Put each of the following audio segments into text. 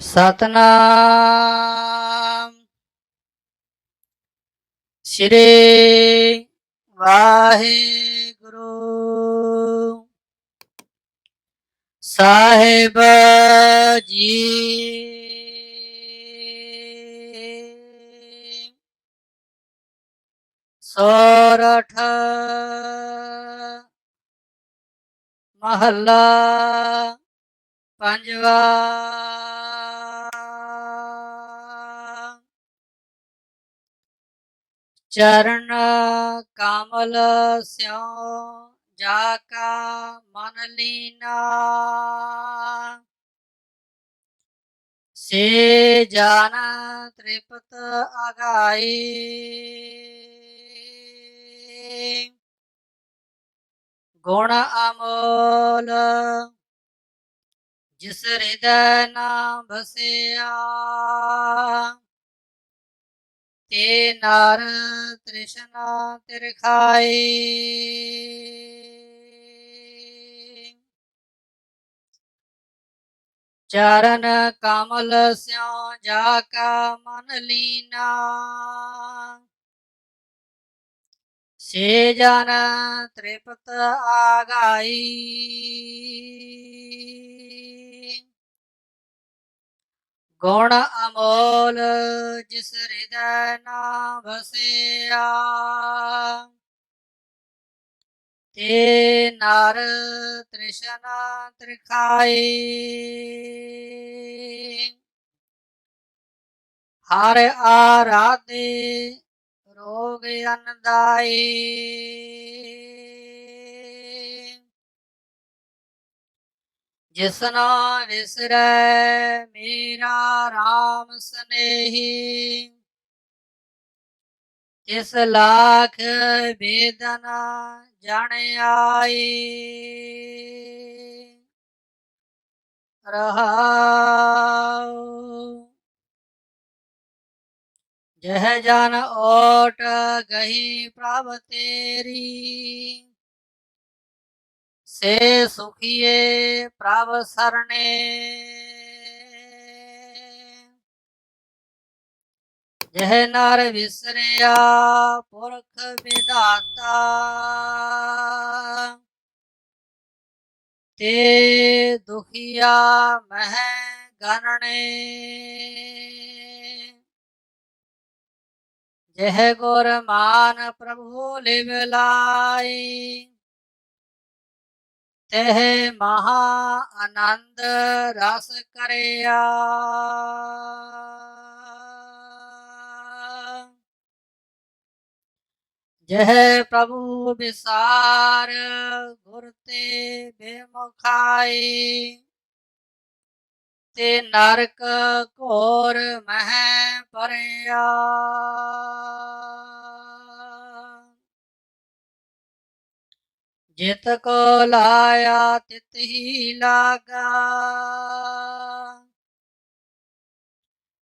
ਸਤਨਾਮ। ਸ੍ਰੀ ਵਾਹਿਗੁਰੂ। ਸਾਹਿਬ ਜੀ। ਸੋਰਠ ਮਹੱਲਾ ਪੰਜਵਾ ਚਰਨ ਕਮਲ ਸਿਉ ਜਾ ਕਾ ਮਨ ਲੀਨਾ। ਸੇ ਜਾਨ ਤ੍ਰਿਪਤ ਅਗਾਈ। ਗੁਣ ਅਮੋਲ ਜਿਸ ਹਿਰਦੈ ਨਾ ਬਸਿਆ ਤੇ ਨਰ ਤ੍ਰਿਸ਼ਨਾ ਤਿਰਖਾਈ ਚਰਨ ਕਮਲ ਸਿਉ ਜਾ ਕਾ ਮਨ ਲੀਨਾ। ਸੇ ਜਨ ਤ੍ਰਿਪਤ ਆਗਾਈ। ਗੁਣ ਅਮੋਲ ਜਿਸ ਹਿਰਦੈ ਨਾ ਵਸਿਆ। ਤੇ ਨਰ ਤ੍ਰਿਸ਼ਨਾ ਤ੍ਰਿਖਾਈ। ਹਰ ਆਰਾਧੇ ਰੋਗ ਅਨਦਾਈ। ਜਿਸਨਾ ਵਿਸਰੈ, ਮੇਰਾ RAM ਸਨੇਹੀ। ਤਿਸ ਲਾਖ ਵੇਦਨਾ ਜਣ ਆਈ। ਰਹਾਉ। ਜਹ ਜਨ ਓਟ ਗਹੀ ਪ੍ਰਭ ਤੇਰੀ। ਸੇ ਸੁਖੀਏ ਪ੍ਰਭ ਸਰਣੇ। ਜਹ ਨਰ ਵਿਸਰਿਆ ਪੁਰਖ ਵਿਧਾਤਾ। ਤੇ ਦੁਖੀਆ ਮਹਿ ਗਣਣੇ ਜਹ ਗੁਰ ਮਾਨ ਪ੍ਰਭੂ ਲਿਵ ਲਾਈ ਤਹ ਮਹਾ ਆਨੰਦ ਰਸ ਕਰਿਆ। ਜਹ ਪ੍ਰਭੂ ਵਿਸਾਰ ਗੁਰ ਤੇ ਬੇਮੁਖਾਈ, ਤੇ ਨਰਕ ਘੋਰ ਮਹਿ ਪਰਿਆ ਜਿਤ ਕੋ ਲਾਇਆ ਤਿਤ ਹੀ ਲਾਗਾ।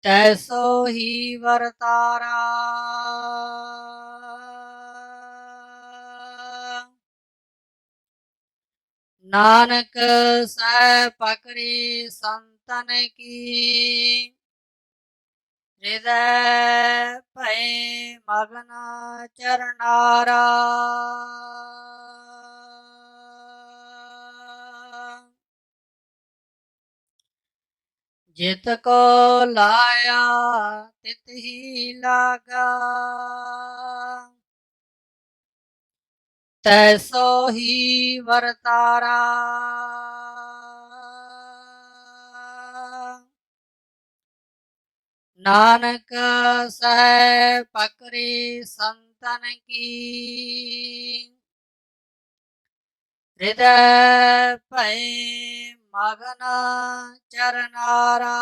ਤੈਸੋ ਹੀ ਵਰਤਾਰਾ ਨਾਨਕ ਸਹਿ ਪਕਰੀ ਸੰਤਨ ਕੀ। ਹਿਰਦੈ ਭੈ ਮਗਨ ਚਰਨਾਰਾ। ਜਿਤ ਕੋ ਲਾਇਆ ਤਿਤ ਹੀ ਲਾਗਾ। ਤੈਸੋ ਹੀ ਵਰਤਾਰਾ। ਨਾਨਕ ਸਹਿ ਪਕਰੀ ਸੰਤਨ ਕੀ। ਹਿਰਦੈ ਭੈ ਮਗਨ ਚਰਨਾਰਾ।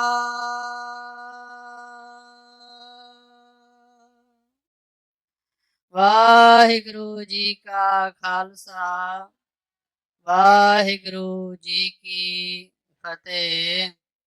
ਵਾਹਿਗੁਰੂ ਜੀ ਕਾ ਖਾਲਸਾ ਵਾਹਿਗੁਰੂ ਜੀ ਕੀ ਫਤਿਹ।